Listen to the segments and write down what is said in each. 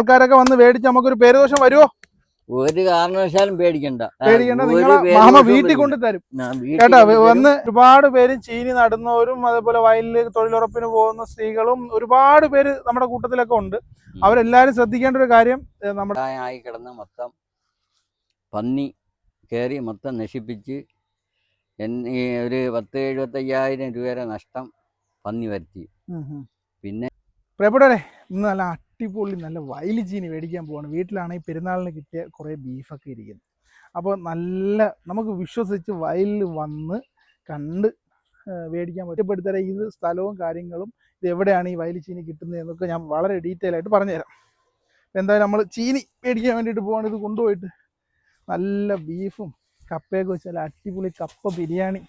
ആൾക്കാരൊക്കെ വന്ന് മേടിച്ച് നമുക്കൊരു പേരുദോഷം വരുമോ ഒരു കാരണവശാലും പേടിക്കണ്ട. പേടിക്കണ്ട. നിങ്ങളെ മാമ വീട്ടിൽ കൊണ്ട് തരും. കേട്ടാ വന്ന് ഒരുപാട് പേര് ചീനി നടുന്നവരും അതേപോലെ വയലിൽ തൊഴിലുറപ്പിന് പോകുന്ന സ്ത്രീകളും ഒരുപാട് പേര് നമ്മുടെ കൂട്ടത്തിലൊക്കെ ഉണ്ട്. അവരെല്ലാരും ശ്രദ്ധിക്കേണ്ട ഒരു കാര്യം നമ്മുടെ ആയി കിടന്ന് മൊത്തം പന്നി കയറി മൊത്തം നശിപ്പിച്ച് ഒരു പത്ത് എഴുപത്തയ്യായിരം രൂപയുടെ നഷ്ടം പന്നി വരുത്തി. പിന്നെ പ്രിയപ്പെട്ടവരെ ഇന്ന് നല്ല അടിപൊളി നല്ല വൈൽ ചീനി മേടിക്കാൻ പോവാണ്. വീട്ടിലാണെങ്കിൽ പെരുന്നാളിന് കിട്ടിയ കുറേ ബീഫൊക്കെ ഇരിക്കുന്നു. അപ്പോൾ നല്ല നമുക്ക് വിശ്വസിച്ച് വയലിൽ വന്ന് കണ്ട് മേടിക്കാൻ പറ്റപ്പെടുത്തരാം ഇത് സ്ഥലവും കാര്യങ്ങളും ഇത് എവിടെയാണ് ഈ വയലി ചീനി കിട്ടുന്നത് എന്നൊക്കെ ഞാൻ വളരെ ഡീറ്റെയിൽ ആയിട്ട് പറഞ്ഞുതരാം. എന്തായാലും നമ്മൾ ചീനി മേടിക്കാൻ വേണ്ടിയിട്ട് പോവാണ്. ഇത് കൊണ്ടുപോയിട്ട് നല്ല ബീഫും കപ്പയൊക്കെ വെച്ചാൽ അടിപൊളി കപ്പ ബിരിയാണി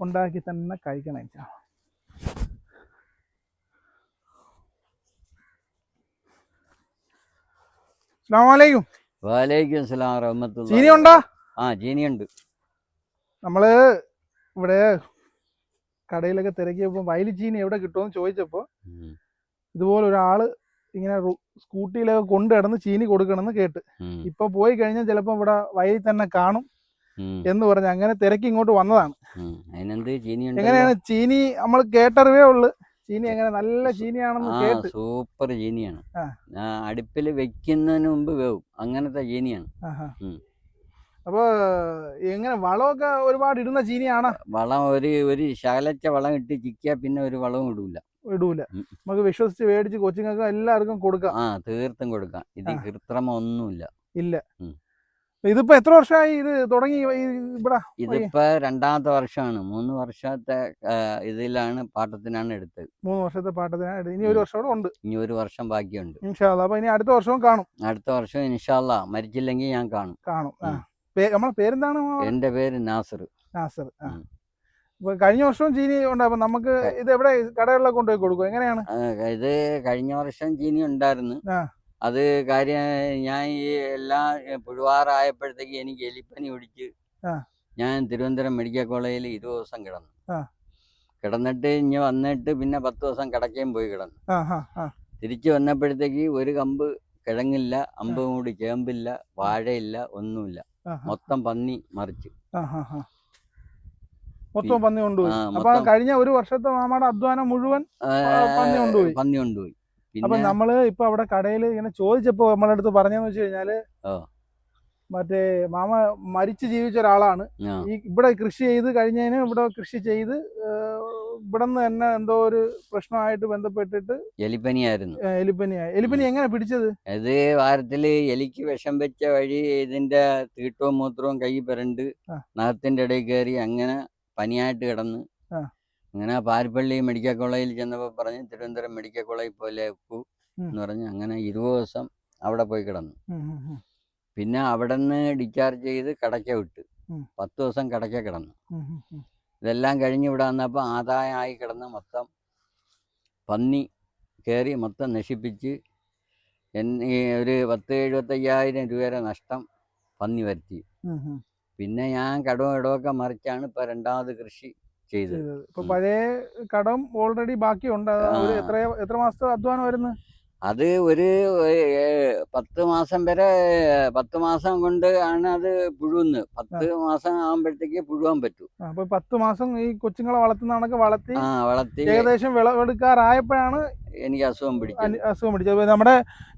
ഉണ്ടാക്കി തന്നെ കഴിക്കണം ഇൻഷാ അള്ളാ. അസ്സലാമു അലൈക്കും. വാലേക്കും അസ്സലാം റഹ്മത്തുള്ളാഹി ചീനി ഉണ്ടോ? ആ ചീനിയുണ്ട് നമ്മൾ ഇവിടെ കടയിലൊക്കെ തിരക്കിയപ്പോൾ വയലി ചീനി എവിടെ കിട്ടുമെന്ന് ചോദിച്ചപ്പോൾ ഇതുപോലെ ഒരാൾ ഇങ്ങനെ സ്കൂട്ടിയിലൊക്കെ കൊണ്ടു കിടന്ന് ചീനി കൊടുക്കണമെന്ന് കേട്ട്. ഇപ്പൊ പോയി കഴിഞ്ഞാൽ ചിലപ്പോ ഇവിടെ വയലിൽ തന്നെ കാണും എന്ന് പറഞ്ഞ് അങ്ങനെ തിരക്കി ഇങ്ങോട്ട് വന്നതാണ് എങ്ങനെയാണ്? ചീനി നമ്മൾ കേട്ടറിവേ ഉള്ളു. ചീനി എങ്ങനെ നല്ല ചീനിയാണെന്ന് കേട്ട് സൂപ്പർ ചീനിയാണ്. അടുപ്പിൽ വെക്കുന്നതിന് മുമ്പ് വേവും. അങ്ങനത്തെ ചീനിയാണ്. അപ്പോ എങ്ങനെ വളമൊക്കെ ഒരുപാട് ഇടുന്ന ചീനിയാണ്? വളം ഒരു ഒരു ശകലച്ച വളം ഇട്ട് ചിക്കിയാ പിന്നെ ഒരു വളവും ഇടൂല. ഇടൂല. നമുക്ക് വിശ്വസിച്ച് മേടിച്ച് കൊച്ചുങ്ങൾക്ക് എല്ലാവർക്കും കൊടുക്കാം. ആ തീർത്തും കൊടുക്കാം. ഇത്. കൃത്രിമം ഒന്നുമില്ല ഇല്ല. ഇതിപ്പോ എത്ര വർഷമായി ഇത് തുടങ്ങി? ഇവിടെ ഇതിപ്പോ രണ്ടാമത്തെ വർഷമാണ്. മൂന്ന് വർഷത്തെ ഇതിലാണ് പാട്ടത്തിനാണ് എടുത്തത്. മൂന്ന് വർഷത്തെ പാട്ടത്തിനാണ് എടുത്തത്. ഇനി ഒരു. വർഷം കൂടെ ഉണ്ട്. ഇനി ഒരു വർഷം ബാക്കിയുണ്ട്. ഇൻഷാല്ല അപ്പൊ ഇനി അടുത്ത വർഷവും കാണും. അടുത്ത വർഷം ഇൻഷാല്ല മരിച്ചില്ലെങ്കിൽ ഞാൻ കാണും. കാണും. നമ്മളെ പേരെന്താണ്? എന്റെ പേര് നാസർ. നാസർ. കഴിഞ്ഞ വർഷവും ചീനി ഉണ്ട്. അപ്പൊ നമുക്ക് ഇത് എവിടെ? കടകളിലൊക്കെ കൊണ്ടുപോയി കൊടുക്കും എങ്ങനെയാണ്? ഇത് കഴിഞ്ഞ വർഷം ചീനി ഉണ്ടായിരുന്നു. ആ. അത് കാര്യം ഞാൻ ഈ എല്ലാം പുഴുവാറായപ്പോഴത്തേക്ക് എനിക്ക് എലിപ്പനി പിടിച്ച് ഞാൻ തിരുവനന്തപുരം മെഡിക്കൽ കോളേജിൽ ഇരുപത് ദിവസം കിടന്നു. കിടന്നിട്ട് ഇനി വന്നിട്ട് പിന്നെ പത്ത് ദിവസം കിടക്കുകയും പോയി കിടന്നു. തിരിച്ചു വന്നപ്പോഴത്തേക്ക് ഒരു കമ്പ് കിഴങ്ങില്ല അമ്പ് മൂടി ചേമ്പില്ല വാഴയില്ല ഒന്നുമില്ല. മൊത്തം പന്നി മറിച്ച്. മൊത്തം പന്നി കൊണ്ടുപോയി. കഴിഞ്ഞ ഒരു വർഷത്തെ മാമയുടെ അധ്വാനം മുഴുവൻ പന്നി കൊണ്ടുപോയി. പന്നി കൊണ്ടുപോയി. അപ്പൊ നമ്മൾ ഇപ്പൊ അവിടെ കടയിൽ ഇങ്ങനെ ചോദിച്ചപ്പോ നമ്മളെ അടുത്ത് പറഞ്ഞെന്ന് വെച്ച് കഴിഞ്ഞാൽ. മറ്റേ മാമ മരിച്ചു ജീവിച്ച ഒരാളാണ് ഈ ഇവിടെ കൃഷി ചെയ്ത് കഴിഞ്ഞതിന് ഇവിടെ കൃഷി ചെയ്ത് ഇവിടെ നിന്ന് തന്നെ എന്തോ ഒരു പ്രശ്നമായിട്ട് ബന്ധപ്പെട്ടിട്ട് എലിപ്പനിയായിരുന്നു എലിപ്പനിയായി എലിപ്പനി എങ്ങനെ പിടിച്ചത് അത് വാരത്തിൽ എലിക്ക് വിഷം വെച്ച വഴി ഇതിന്റെ തീട്ടവും മൂത്രവും കൈ പിരണ്ട്. നഖത്തിന്റെ ഇടയിൽ കയറി അങ്ങനെ പനിയായിട്ട് കിടന്ന്. അങ്ങനെ പാരിപ്പള്ളി മെഡിക്കൽ കോളേജിൽ ചെന്നപ്പോൾ പറഞ്ഞ് തിരുവനന്തപുരം മെഡിക്കൽ കോളേജ് പോലെ ഉപ്പു എന്ന് പറഞ്ഞ് അങ്ങനെ ഇരുപത് ദിവസം അവിടെ പോയി കിടന്നു പിന്നെ അവിടെ നിന്ന് ഡിസ്ചാർജ് ചെയ്ത് കടയ്ക്ക വിട്ടു. പത്ത് ദിവസം കടയ്ക്ക കിടന്നു. ഇതെല്ലാം കഴിഞ്ഞ് ഇവിടെ വന്നപ്പോൾ ആദായമായി കിടന്ന് മൊത്തം പന്നി കയറി മൊത്തം നശിപ്പിച്ച് എൻ ഒരു പത്ത് എഴുപത്തയ്യായിരം രൂപയുടെ നഷ്ടം പന്നി വരുത്തി. പിന്നെ ഞാൻ കടവും ഇടവൊക്കെ മറിച്ചാണ് ഇപ്പോൾ രണ്ടാമത് കൃഷി ചെയ്തത്. ഇപ്പൊ പഴയ കടം ഓൾറെഡി ബാക്കിയുണ്ട്. എത്ര എത്ര മാസത്തെ അധ്വാനം വരുന്നു അത് ഒരു പത്ത് മാസം വരെ പത്ത് മാസം കൊണ്ട് ആണ് അത് പുഴുന്ന് പത്ത് മാസം ആകുമ്പോഴത്തേക്ക് പുഴുവാൻ പറ്റും. അപ്പൊ പത്ത് മാസം ഈ കൊച്ചുങ്ങളെ വളർത്തുന്ന കണക്ക് വളർത്തി ആ വളർത്തി ഏകദേശം വിളവെടുക്കാറായപ്പോഴാണ് എനിക്ക് അസുഖം പിടിച്ചത്. അനി- അസുഖം പിടിച്ചത്. നമ്മുടെ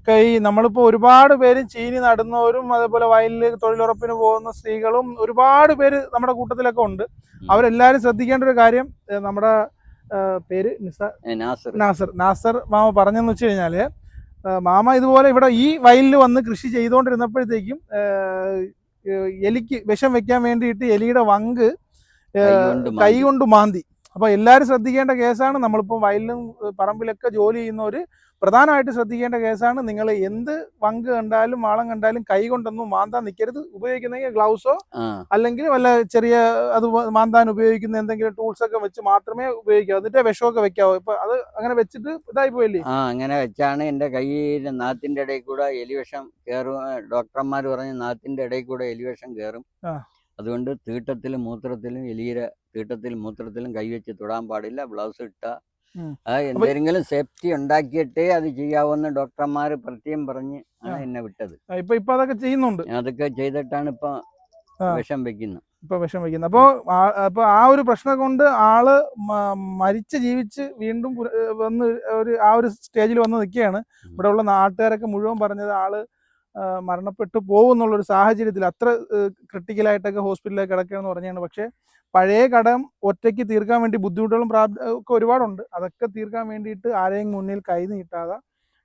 കൈ നമ്മളിപ്പോ ഒരുപാട് പേര് ചീനി നടുന്നവരും അതേപോലെ വയലിൽ തൊഴിലുറപ്പിന് പോകുന്ന സ്ത്രീകളും ഒരുപാട് പേര് നമ്മുടെ കൂട്ടത്തിലൊക്കെ ഉണ്ട്. അവരെല്ലാരും ശ്രദ്ധിക്കേണ്ട ഒരു കാര്യം നമ്മുടെ പേര് നാസർ. നാസർ. മാമ പറഞ്ഞെന്ന് വെച്ച് കഴിഞ്ഞാൽ മാമ ഇതുപോലെ ഇവിടെ ഈ വയലിൽ വന്ന് കൃഷി ചെയ്തുകൊണ്ടിരുന്നപ്പോഴത്തേക്കും എലിക്ക് വിഷം വെക്കാൻ വേണ്ടിയിട്ട് എലിയുടെ വങ്ക് കൈകൊണ്ട് കൈ കൊണ്ട് മാന്തി. അപ്പൊ എല്ലാവരും ശ്രദ്ധിക്കേണ്ട കേസാണ് നമ്മളിപ്പോൾ വയലിലും പറമ്പിലൊക്കെ ജോലി ചെയ്യുന്നവർ പ്രധാനമായിട്ട് ശ്രദ്ധിക്കേണ്ട കേസാണ്. നിങ്ങൾ എന്ത് വങ്ക് കണ്ടാലും വാളം കണ്ടാലും കൈ കൊണ്ടൊന്നും മാന്താൻ നിൽക്കരുത് ഉപയോഗിക്കുന്നെങ്കിൽ ഗ്ലൗസോ അല്ലെങ്കിൽ വല്ല ചെറിയ അത് മാന്താൻ ഉപയോഗിക്കുന്ന എന്തെങ്കിലും ടൂൾസ് ഒക്കെ വെച്ച് മാത്രമേ ഉപയോഗിക്കാവൂ. എന്നിട്ട് വിഷമൊക്കെ വെക്കാവൂ. ഇപ്പൊ അത് അങ്ങനെ വെച്ചിട്ട് ഇതായി പോയില്ലേ? ആ അങ്ങനെ വെച്ചാണ് എന്റെ കയ്യിൽ നാത്തിന്റെ ഇടയിൽ കൂടെ എലിവിഷം കയറും. ഡോക്ടർമാർ പറഞ്ഞ് നാത്തിന്റെ ഇടയിൽ കൂടെ എലിവിഷം കയറും. അതുകൊണ്ട് തീട്ടത്തിലും മൂത്രത്തിലും എലിയുടെ തീട്ടത്തിലും മൂത്രത്തിലും കൈവച്ച് തൊടാൻ പാടില്ല ബ്ലൗസ് ഇട്ട എന്തെങ്കിലും സേഫ്റ്റി ഉണ്ടാക്കിയിട്ടേ അത് ചെയ്യാവുന്ന ഡോക്ടർമാർ പ്രത്യേകം പറഞ്ഞ് ആണ്. എന്നെ വിട്ടത് ഇപ്പൊ ഇപ്പൊ അതൊക്കെ ചെയ്യുന്നുണ്ട് അതൊക്കെ ചെയ്തിട്ടാണ് ഇപ്പൊ. വിഷം വെക്കുന്നത് ഇപ്പൊ വിഷം വയ്ക്കുന്നത് അപ്പോൾ അപ്പൊ ആ ഒരു പ്രശ്നം കൊണ്ട് ആൾ മരിച്ചു ജീവിച്ച് വീണ്ടും വന്ന് ഒരു ആ ഒരു സ്റ്റേജിൽ വന്ന് നിൽക്കുകയാണ്. ഇവിടെ ഉള്ള നാട്ടുകാരൊക്കെ മുഴുവൻ പറഞ്ഞത് ആൾ മരണപ്പെട്ടു പോകും ഒരു സാഹചര്യത്തിൽ അത്ര ക്രിട്ടിക്കലായിട്ടൊക്കെ ഹോസ്പിറ്റലിൽ കിടക്കുകയെന്ന് പറഞ്ഞാണ്. പക്ഷേ പഴയ കടം ഒറ്റയ്ക്ക് തീർക്കാൻ വേണ്ടി ബുദ്ധിമുട്ടുകളും പ്രാപ് ഒക്കെ ഒരുപാടുണ്ട്. അതൊക്കെ തീർക്കാൻ വേണ്ടിയിട്ട് ആരെയും മുന്നിൽ കൈ നീട്ടാതെ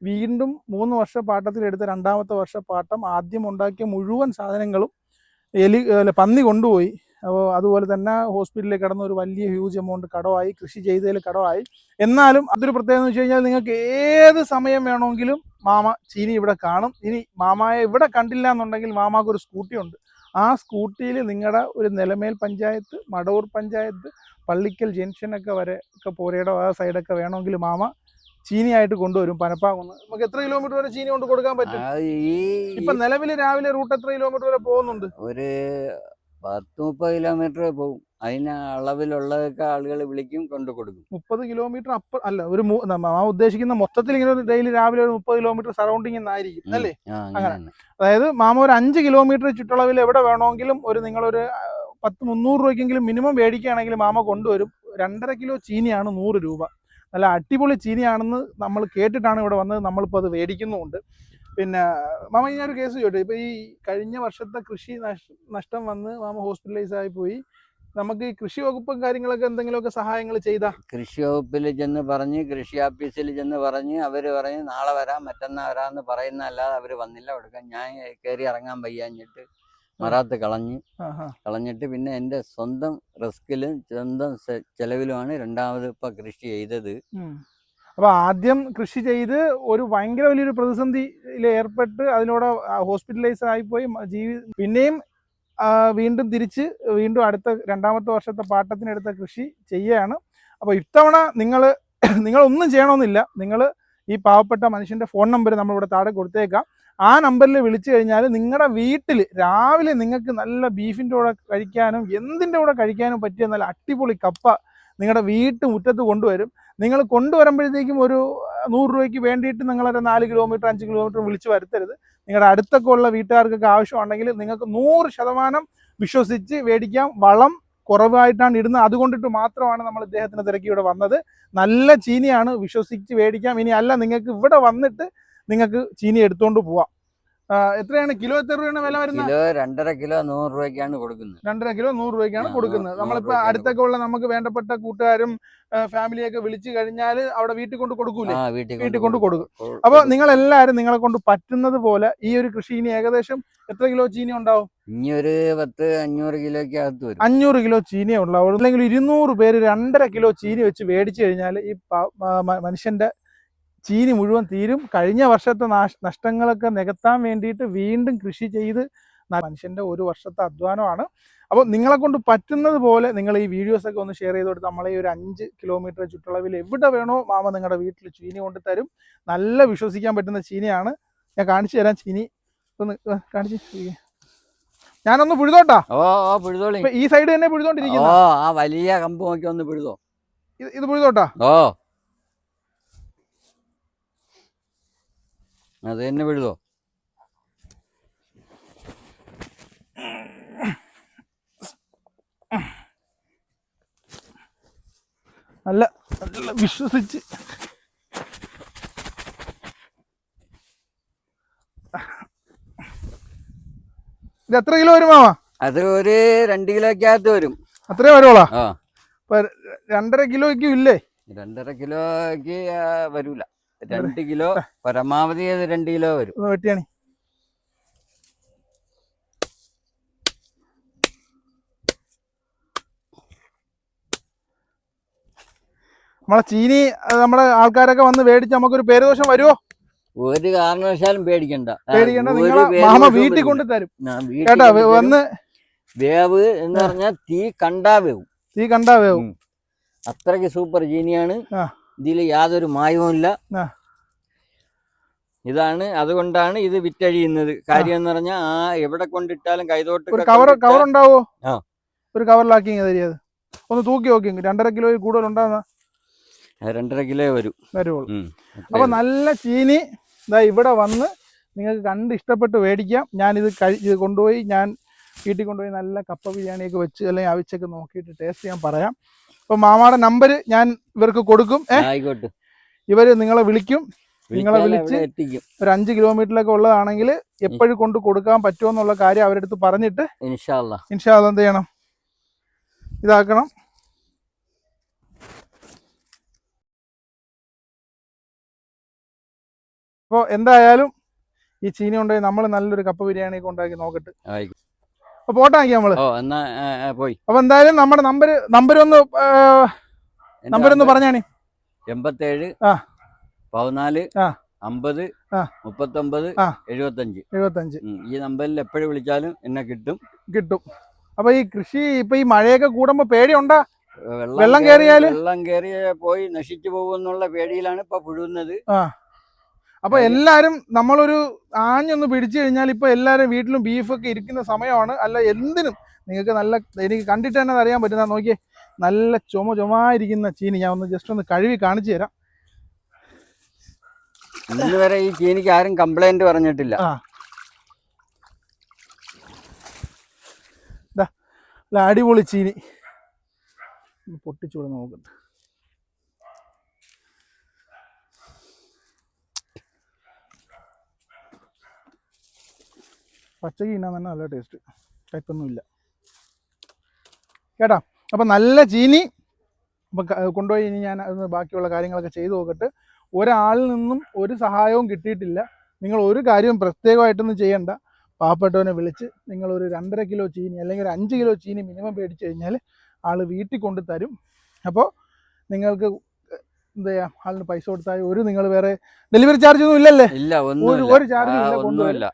വീണ്ടും മൂന്ന് വർഷ പാട്ടത്തിലെടുത്ത രണ്ടാമത്തെ വർഷ പാട്ടം ആദ്യം ഉണ്ടാക്കിയ മുഴുവൻ സാധനങ്ങളും എലി അല്ല പന്നി കൊണ്ടുപോയി. അപ്പോൾ അതുപോലെ തന്നെ ഹോസ്പിറ്റലിൽ കിടന്ന ഒരു വലിയ ഹ്യൂജ് എമൗണ്ട് കടമായി കൃഷി ചെയ്തതിൽ കടമായി. എന്നാലും അതൊരു പ്രത്യേകത എന്ന് വെച്ച് കഴിഞ്ഞാൽ നിങ്ങൾക്ക് ഏത് സമയം വേണമെങ്കിലും മാമ ചീനി ഇവിടെ കാണും. ഇനി മാമായെ ഇവിടെ കണ്ടില്ല എന്നുണ്ടെങ്കിൽ മാമാക്ക് ഒരു സ്കൂട്ടി ഉണ്ട്. ആ സ്കൂട്ടിയിൽ നിങ്ങളുടെ ഒരു നിലമേൽ പഞ്ചായത്ത് മടവൂർ പഞ്ചായത്ത് പള്ളിക്കൽ ജംഗ്ഷനൊക്കെ വരെ ഒക്കെ പോരയുടെ ആ സൈഡൊക്കെ വേണമെങ്കിൽ മാമ ചീനിയായിട്ട് കൊണ്ടുവരും. പനപ്പാകുന്ന് നമുക്ക് എത്ര കിലോമീറ്റർ വരെ ചീനി കൊണ്ട് കൊടുക്കാൻ പറ്റും? ഇപ്പൊ നിലവിൽ രാവിലെ റൂട്ട് എത്ര കിലോമീറ്റർ വരെ പോകുന്നുണ്ട്? ഒരു പത്ത് മുപ്പത് കിലോമീറ്റർ പോകും അതിന് അളവിലുള്ളതൊക്കെ ആളുകൾ വിളിക്കും കൊണ്ടു കൊടുക്കും. മുപ്പത് കിലോമീറ്റർ അപ്പ അല്ല ഒരു ആ ഉദ്ദേശിക്കുന്ന മൊത്തത്തിൽ ഇങ്ങനെ ഡെയിലി രാവിലെ ഒരു മുപ്പത് കിലോമീറ്റർ സറൗണ്ടിങ് എന്നായിരിക്കും അല്ലേ? അതായത് മാമ ഒരു അഞ്ച് കിലോമീറ്റർ ചുറ്റളവിൽ എവിടെ വേണമെങ്കിലും ഒരു നിങ്ങളൊരു പത്ത് മുന്നൂറ് രൂപയ്ക്കെങ്കിലും മിനിമം മേടിക്കുകയാണെങ്കിൽ മാമ കൊണ്ടുവരും. രണ്ടര കിലോ ചീനിയാണ് നൂറ് രൂപ. നല്ല അടിപൊളി ചീനിയാണെന്ന് നമ്മൾ കേട്ടിട്ടാണ് ഇവിടെ വന്നത്. നമ്മളിപ്പോൾ അത് മേടിക്കുന്നുമുണ്ട്. പിന്നെ മാമ ഞാനൊരു കേസ് ചോദിച്ചു ഇപ്പൊ ഈ കഴിഞ്ഞ വർഷത്തെ കൃഷി നഷ്ടം വന്ന് മാമ ഹോസ്പിറ്റലൈസ് ആയി പോയി. നമുക്ക് ഈ കൃഷി വകുപ്പും കാര്യങ്ങളൊക്കെ എന്തെങ്കിലുമൊക്കെ സഹായങ്ങൾ ചെയ്താ? കൃഷി വകുപ്പിൽ ചെന്ന് പറഞ്ഞ് കൃഷി ഓഫീസിൽ ചെന്ന് പറഞ്ഞ് അവർ പറഞ്ഞ് നാളെ വരാം മറ്റന്നാ വരാന്ന് പറയുന്ന അല്ലാതെ അവർ വന്നില്ല കൊടുക്കാൻ ഞാൻ കയറി ഇറങ്ങാൻ വയ്യാഞ്ഞിട്ട് മറാത്ത് കളഞ്ഞ് കളഞ്ഞിട്ട് പിന്നെ എന്റെ സ്വന്തം റിസ്കിലും സ്വന്തം ചെലവിലുമാണ് രണ്ടാമത് ഇപ്പൊ കൃഷി ചെയ്തത്. ഉം. അപ്പൊ ആദ്യം കൃഷി ചെയ്ത് ഒരു ഭയങ്കര വലിയൊരു പ്രതിസന്ധിയിൽ ഏർപ്പെട്ട് അതിലൂടെ ഹോസ്പിറ്റലൈസ് ആയിപ്പോയി. ജീവി പിന്നെയും വീണ്ടും തിരിച്ച് വീണ്ടും അടുത്ത രണ്ടാമത്തെ വർഷത്തെ പാട്ടത്തിനെടുത്ത കൃഷി ചെയ്യുകയാണ് അപ്പോൾ ഇത്തവണ നിങ്ങൾ നിങ്ങൾ ഒന്നും ചെയ്യണമെന്നില്ല നിങ്ങൾ ഈ പാവപ്പെട്ട മനുഷ്യന്റെ ഫോൺ നമ്പർ നമ്മളിവിടെ താഴെ കൊടുത്തേക്കാം. ആ നമ്പറിൽ വിളിച്ചു കഴിഞ്ഞാൽ നിങ്ങളുടെ വീട്ടിൽ രാവിലെ നിങ്ങൾക്ക് നല്ല ബീഫിന്റെ കൂടെ കഴിക്കാനും എന്തിന്റെ കൂടെ കഴിക്കാനും പറ്റിയ നല്ല അടിപൊളി കപ്പ നിങ്ങളുടെ വീട്ടു മുറ്റത്ത് കൊണ്ടുവരും. നിങ്ങൾ കൊണ്ടുവരുമ്പോഴത്തേക്കും ഒരു നൂറ് രൂപയ്ക്ക് വേണ്ടിയിട്ട് നിങ്ങളൊരു നാല് കിലോമീറ്റർ അഞ്ച് കിലോമീറ്റർ വിളിച്ച് വരുത്തരുത്. നിങ്ങളുടെ അടുത്തൊക്കെ ഉള്ള വീട്ടുകാർക്കൊക്കെ ആവശ്യമുണ്ടെങ്കിൽ നിങ്ങൾക്ക് നൂറ് ശതമാനം വിശ്വസിച്ച് മേടിക്കാം. വളം കുറവായിട്ടാണ് ഇടുന്നത്. അതുകൊണ്ടിട്ട് മാത്രമാണ് നമ്മൾ ഇദ്ദേഹത്തിന് തിരക്കി ഇവിടെ വന്നത്. നല്ല ചീനിയാണ്. വിശ്വസിച്ച് മേടിക്കാം. ഇനി അല്ല നിങ്ങൾക്ക് ഇവിടെ വന്നിട്ട് നിങ്ങൾക്ക് ചീനി എടുത്തുകൊണ്ട് പോവാം. എത്രയാണ്? കിലോ എത്ര രൂപയാണ് വില വരുന്നത്? കിലോ രണ്ടര കിലോ നൂറ് രൂപയ്ക്കാണ് കൊടുക്കുന്നത്. രണ്ടര കിലോ നൂറ് രൂപയ്ക്കാണ് കൊടുക്കുന്നത്. നമ്മളിപ്പോ അടുത്തൊക്കെ ഉള്ള നമുക്ക് വേണ്ടപ്പെട്ട കൂട്ടുകാരും ഫാമിലിയൊക്കെ വിളിച്ചു കഴിഞ്ഞാൽ അവിടെ വീട്ടിൽ കൊണ്ട് കൊടുക്കൂലേ? വീട്ടിൽ കൊണ്ട് കൊടുക്കും. അപ്പൊ നിങ്ങൾ എല്ലാവരും നിങ്ങളെ കൊണ്ട് പറ്റുന്നത് പോലെ ഈ ഒരു കൃഷി ഇനി ഏകദേശം എത്ര കിലോ ചീനി ഉണ്ടാവും? ഇനി ഒരു പത്ത് അഞ്ഞൂറ് കിലോയ്ക്ക് അകത്ത് വരും. അഞ്ഞൂറ് കിലോ ചീനിയേ ഉണ്ടാവുള്ളൂ അല്ലെങ്കിൽ ഇരുന്നൂറ് പേര് രണ്ടര കിലോ ചീനി വെച്ച് മേടിച്ചു കഴിഞ്ഞാൽ ഈ മനുഷ്യന്റെ ചീനി മുഴുവൻ തീരും. കഴിഞ്ഞ വർഷത്തെ നാശ- നഷ്ടങ്ങളൊക്കെ നികത്താൻ വേണ്ടിയിട്ട് വീണ്ടും കൃഷി ചെയ്ത് മനുഷ്യന്റെ മനുഷ്യന്റെ ഒരു വർഷത്തെ അധ്വാനമാണ്. അപ്പോൾ നിങ്ങളെ കൊണ്ട് പറ്റുന്നത് പോലെ നിങ്ങൾ ഈ വീഡിയോസൊക്കെ ഒന്ന് ഷെയർ ചെയ്ത് കൊടുത്ത് നമ്മളെ ഈ ഒരു അഞ്ച് കിലോമീറ്റർ ചുറ്റളവിൽ എവിടെ വേണോ മാമ നിങ്ങളുടെ വീട്ടിൽ ചീനി കൊണ്ട് തരും. നല്ല വിശ്വസിക്കാൻ പറ്റുന്ന ചീനിയാണ്. ഞാൻ കാണിച്ചു തരാം ചീനി. ഒന്ന് കാണിച്ചു. ഞാനൊന്ന് പുഴുതോട്ടാ. ഓ ഓ പിഴുതോളി. ഇപ്പൊ ഈ സൈഡ് തന്നെ പുഴുതോണ്ടിരിക്കുന്നു. ആ വലിയ കമ്പ് നോക്കി ഒന്ന് പുഴുതോ. ഇത് ഇത് പുഴുതോട്ടാ? ഓ. അത് തന്നെ വിഴുതോ അല്ല നല്ല വിശ്വസിച്ച്. ഇത് എത്ര കിലോ വരും മാമ? അത് ഒരു രണ്ട് കിലോയ്ക്കകത്ത് വരും. അത്രേ വരുവോളാ? ആ. രണ്ടര കിലോയ്ക്കും ഇല്ലേ? രണ്ടര കിലോയ്ക്ക് വരൂല. രണ്ട് കിലോ പരമാവധി അത് രണ്ട് കിലോ വരും. വെട്ടിയാണ്. നമ്മളെ ചീനി നമ്മളെ ആൾക്കാരൊക്കെ വന്ന് മേടിച്ച് നമുക്കൊരു പേരുദോഷം വരുമോ ഒരു കാരണവശാലും പേടിക്കണ്ട. പേടിക്കണ്ട. നിങ്ങളെ മാമ വീട്ടിൽ കൊണ്ടുതരും കൊണ്ട് തരും. കേട്ടാ. വന്ന് വേവ് എന്ന് പറഞ്ഞാൽ തീ കണ്ടാ വേവും. തീ കണ്ടാ വേവും. അത്രയ്ക്ക് സൂപ്പർ ജീനിയാണ് ആ. ഇതിൽ യാതൊരു മായവും ഇല്ല. ഇതാണ് അതുകൊണ്ടാണ് ഇത് വിറ്റഴിയുന്നത്. കാര്യം എന്ന് പറഞ്ഞാൽ ആ എവിടെ കൊണ്ടിട്ടാലും കൈതോട്ട് കവർ കവർ ഉണ്ടാവോ? ആ. ഒരു കവറിലാക്കി തരിയത് ഒന്ന് തൂക്കി നോക്കി രണ്ടര കിലോ കൂടുതൽ ഉണ്ടാകുന്ന രണ്ടര കിലോ വരും. വരുവുള്ളൂ. അപ്പൊ നല്ല ചീനി ഇതാ ഇവിടെ വന്ന് നിങ്ങൾക്ക് കണ്ട് ഇഷ്ടപ്പെട്ട് മേടിക്കാം. ഞാൻ ഇത് ഇത് കൊണ്ടുപോയി ഞാൻ വീട്ടിൽ കൊണ്ടുപോയി നല്ല കപ്പ ബിരിയാണിയൊക്കെ വെച്ച് അല്ലെങ്കിൽ അവിച്ചൊക്കെ നോക്കിയിട്ട് ടേസ്റ്റ് ചെയ്യാൻ പറയാം. അപ്പോൾ മാമാടെ നമ്പർ ഞാൻ ഇവർക്ക് കൊടുക്കും. ആയിക്കോട്ടെ. ഇവർ നിങ്ങളെ വിളിക്കും. നിങ്ങളെ വിളിച്ച് ഒരു അഞ്ച് കിലോമീറ്ററിലൊക്കെ ഉള്ളതാണെങ്കിൽ എപ്പോഴും കൊണ്ട് കൊടുക്കാൻ പറ്റുമോ എന്നുള്ള കാര്യം അവരുടെ അടുത്ത് പറഞ്ഞിട്ട് ഇൻഷാല്ല ഇൻഷാല്ല എന്ത് ചെയ്യണം? ഇതാക്കണം. അപ്പോൾ എന്തായാലും ഈ ചീനി കൊണ്ടുപോയി നമ്മൾ നല്ലൊരു കപ്പ ബിരിയാണി ഒക്കെ ഉണ്ടാക്കി നോക്കട്ടെ. ആയിക്കോട്ടെ അപ്പോൾ പോട്ടെ ആക്കി നമ്മൾ ഓ എന്നാ ആ, ആ, പോയി അപ്പോൾ എന്തായാലും നമ്മുടെ നമ്പർ നമ്പർ ഒന്ന് നമ്പർ ഒന്ന് പറഞ്ഞാണി എൺപത്തേഴ് ആ. പതിനാല് ആ. അമ്പത് ആ. മുപ്പത്തൊമ്പത് ആ. എഴുപത്തഞ്ച് എഴുപത്തഞ്ച് ഉം. ഈ നമ്പറിൽ എപ്പോഴും വിളിച്ചാലും എന്നെ കിട്ടും കിട്ടും അപ്പൊ ഈ കൃഷി ഇപ്പൊ ഈ മഴയൊക്കെ കൂടുമ്പോ പേടിയുണ്ടാ വെള്ളം വെള്ളം കേറി- കേറിയാൽ? വെള്ളം കയറി പോയി നശിച്ചു പോകുന്നുള്ള പേടിയിലാണ് ഇപ്പൊ പുഴുന്നത് അപ്പൊ എല്ലാരും നമ്മളൊരു ആഞ്ഞൊന്ന് പിടിച്ചു കഴിഞ്ഞാൽ ഇപ്പൊ എല്ലാരും വീട്ടിലും ബീഫൊക്കെ ഇരിക്കുന്ന സമയമാണ്. അല്ല എന്തിനും നിങ്ങൾക്ക് നല്ല എനിക്ക് കണ്ടിട്ട് തന്നെ അറിയാൻ പറ്റുന്ന നോക്കിയേ നല്ല ചുമ ചുമായിരിക്കുന്ന ചീനി ഞാൻ ഒന്ന് ജസ്റ്റ് ഒന്ന് കഴുകി കാണിച്ചു തരാം. ഇന്ന് വരെ ഈ ചീനിക്ക് ആരും കംപ്ലൈന്റ് പറഞ്ഞിട്ടില്ല. അടിപൊളി ചീനി. പൊട്ടിച്ചു പൊട്ടിച്ചൂടെ നോക്കട്ടെ പച്ചക്ക് തിന്നാൻ തന്നെ നല്ല ടേസ്റ്റ് കയ്പൊന്നുമില്ല കേട്ടാ? അപ്പം നല്ല ചീനി. അപ്പം കൊണ്ടുപോയി ഇനി ഞാൻ അതിന് ബാക്കിയുള്ള കാര്യങ്ങളൊക്കെ ചെയ്തു നോക്കട്ട്. ഒരാളിൽ നിന്നും ഒരു സഹായവും കിട്ടിയിട്ടില്ല. നിങ്ങൾ ഒരു കാര്യവും പ്രത്യേകമായിട്ടൊന്നും ചെയ്യണ്ട. പാവപ്പെട്ടവനെ വിളിച്ച് നിങ്ങൾ ഒരു രണ്ടര കിലോ ചീനി അല്ലെങ്കിൽ ഒരു അഞ്ച് കിലോ ചീനി മിനിമം മേടിച്ചു കഴിഞ്ഞാൽ ആൾ വീട്ടിൽ കൊണ്ടു തരും അപ്പോൾ നിങ്ങൾക്ക് എന്താ ചെയ്യാ? ആളിന് പൈസ കൊടുത്താൽ ഒരു നിങ്ങൾ വേറെ ഡെലിവറി ചാർജ് ഒന്നും ഇല്ലല്ലേ? ഇല്ല ഒരു ചാർജ് ഇല്ല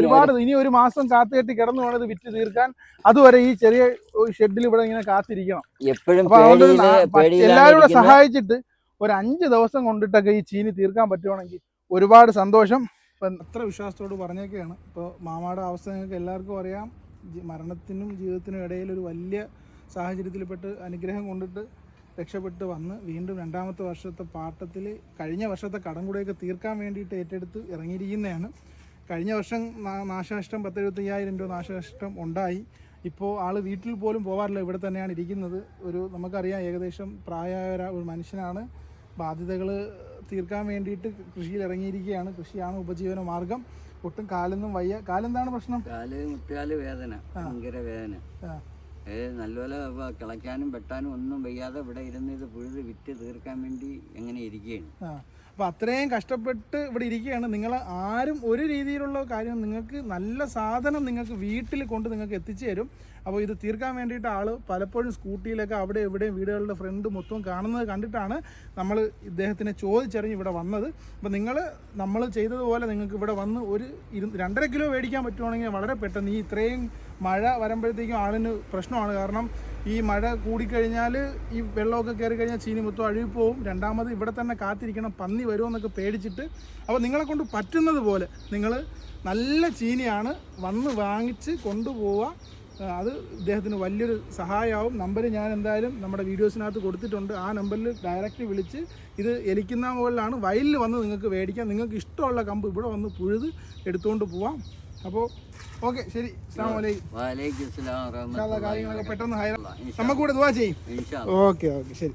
ഒരുപാട് ഇനി ഒരു മാസം കാത്തുകെട്ടി കിടന്നു വേണത് വിറ്റ് തീർക്കാൻ. അതുവരെ ഈ ചെറിയ ഷെഡിൽ ഇവിടെ ഇങ്ങനെ കാത്തിരിക്കണം. എപ്പോഴും എല്ലാവരും കൂടെ സഹായിച്ചിട്ട് ഒരു അഞ്ച് ദിവസം കൊണ്ടിട്ടൊക്കെ ഈ ചീനി തീർക്കാൻ പറ്റുവാണെങ്കിൽ ഒരുപാട് സന്തോഷം. ഇപ്പം അത്ര വിശ്വാസത്തോട് പറഞ്ഞൊക്കെയാണ്. ഇപ്പോൾ മാമാടെ അവസ്ഥ നിങ്ങൾക്ക് എല്ലാവർക്കും അറിയാം. മരണത്തിനും ജീവിതത്തിനും ഇടയിൽ ഒരു വലിയ സാഹചര്യത്തിൽപ്പെട്ട് അനുഗ്രഹം കൊണ്ടിട്ട് രക്ഷപ്പെട്ട് വന്ന് വീണ്ടും രണ്ടാമത്തെ വർഷത്തെ പാട്ടത്തിൽ കഴിഞ്ഞ വർഷത്തെ കടം കൂടെയൊക്കെ തീർക്കാൻ വേണ്ടിയിട്ട് ഏറ്റെടുത്ത് ഇറങ്ങിയിരിക്കുന്നതാണ്. കഴിഞ്ഞ വർഷം നാശനഷ്ടം പത്തെഴുപത്തയ്യായിരം രൂപ നാശനഷ്ടം ഉണ്ടായി. ഇപ്പോൾ ആൾ വീട്ടിൽ പോലും പോകാറില്ല ഇവിടെ തന്നെയാണ് ഇരിക്കുന്നത്. ഒരു നമുക്കറിയാം ഏകദേശം പ്രായമായ ഒരു മനുഷ്യനാണ്. ബാധ്യതകൾ തീർക്കാൻ വേണ്ടിയിട്ട് കൃഷിയിൽ ഇറങ്ങിയിരിക്കുകയാണ്. കൃഷിയാണ് ഉപജീവന മാർഗം. ഒട്ടും കാലൊന്നും വയ്യ. കാലെന്താണ് പ്രശ്നം? കാൽ മുട്ടുകാൽ വേദന ഭയങ്കര വേദന. നല്ലപോലെ കിളയ്ക്കാനും വെട്ടാനും ഒന്നും വയ്യാതെ ഇവിടെ ഇരുന്ന് ഇത് പുഴുത് വിറ്റ് തീർക്കാൻ വേണ്ടി എങ്ങനെ ഇരിക്കുകയാണ്? അപ്പൊ അത്രയും കഷ്ടപ്പെട്ട് ഇവിടെ ഇരിക്കുകയാണ്. നിങ്ങൾ ആരും ഒരു രീതിയിലുള്ള കാര്യം നിങ്ങൾക്ക് നല്ല സാധനം നിങ്ങൾക്ക് വീട്ടിൽ കൊണ്ട് നിങ്ങൾക്ക് എത്തിച്ചു തരും. അപ്പോൾ ഇത് തീർക്കാൻ വേണ്ടിയിട്ട് ആൾ പലപ്പോഴും സ്കൂട്ടിയിലൊക്കെ അവിടെ എവിടെയും വീടുകളുടെ ഫ്രണ്ട് മൊത്തം കാണുന്നത് കണ്ടിട്ടാണ് നമ്മൾ ഇദ്ദേഹത്തിനെ ചോദിച്ചറിഞ്ഞ് ഇവിടെ വന്നത്. അപ്പോൾ നിങ്ങൾ നമ്മൾ ചെയ്തതുപോലെ നിങ്ങൾക്ക് ഇവിടെ വന്ന് ഒരു ഇരു രണ്ടര കിലോ മേടിക്കാൻ പറ്റുവാണെങ്കിൽ വളരെ പെട്ടെന്ന് ഈ ഇത്രയും മഴ വരുമ്പോഴത്തേക്കും ആളിന് പ്രശ്നമാണ്. കാരണം ഈ മഴ കൂടിക്കഴിഞ്ഞാൽ ഈ വെള്ളമൊക്കെ കയറി കഴിഞ്ഞാൽ ചീനി മൊത്തം അഴുകിപ്പോവും രണ്ടാമത് ഇവിടെ തന്നെ കാത്തിരിക്കണം പന്നി വരുമെന്നൊക്കെ പേടിച്ചിട്ട്. അപ്പോൾ നിങ്ങളെ കൊണ്ട് പറ്റുന്നത് പോലെ നിങ്ങൾ നല്ല ചീനിയാണ് വന്ന് വാങ്ങിച്ച് കൊണ്ടുപോവുക അത് ഇദ്ദേഹത്തിന് വലിയൊരു സഹായമാവും നമ്പർ ഞാൻ എന്തായാലും നമ്മുടെ വീഡിയോസിനകത്ത് കൊടുത്തിട്ടുണ്ട്. ആ നമ്പറിൽ ഡയറക്റ്റ് വിളിച്ച് ഇത് എലിക്കുന്ന മുകളിലാണ് വയലിൽ വന്ന് നിങ്ങൾക്ക് മേടിക്കാം. നിങ്ങൾക്ക് ഇഷ്ടമുള്ള കമ്പ് ഇവിടെ വന്ന് പുഴുത് എടുത്തുകൊണ്ട് പോവാം. അപ്പോൾ ഓക്കെ ശരി. കാര്യങ്ങളൊക്കെ പെട്ടെന്ന് ഹൈ നമുക്കൂടെ ദുവാ ചെയ്യും. ഓക്കെ ഓക്കെ ശരി.